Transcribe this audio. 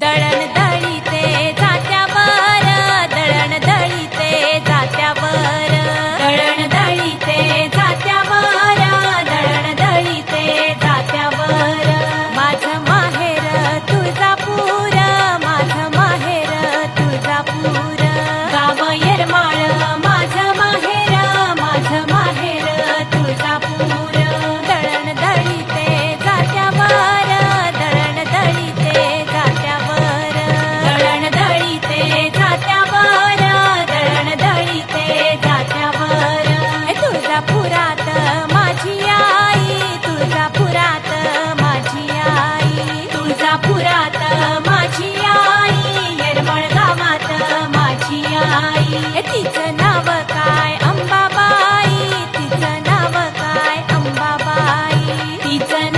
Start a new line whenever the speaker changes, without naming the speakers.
दळण दळीते जात्यावर दळण दळीते जात्यावर. दळण दळीते जात्यावर दळण दळीते जात्यावर. माझं माहेर तुळजापूर माझं माहेर तुळजापूर. माझी आई येरमळ गावात माझी आई. तिचं नाव काय? अंबाबाई. तिचं नाव काय? अंबाबाई. तिचं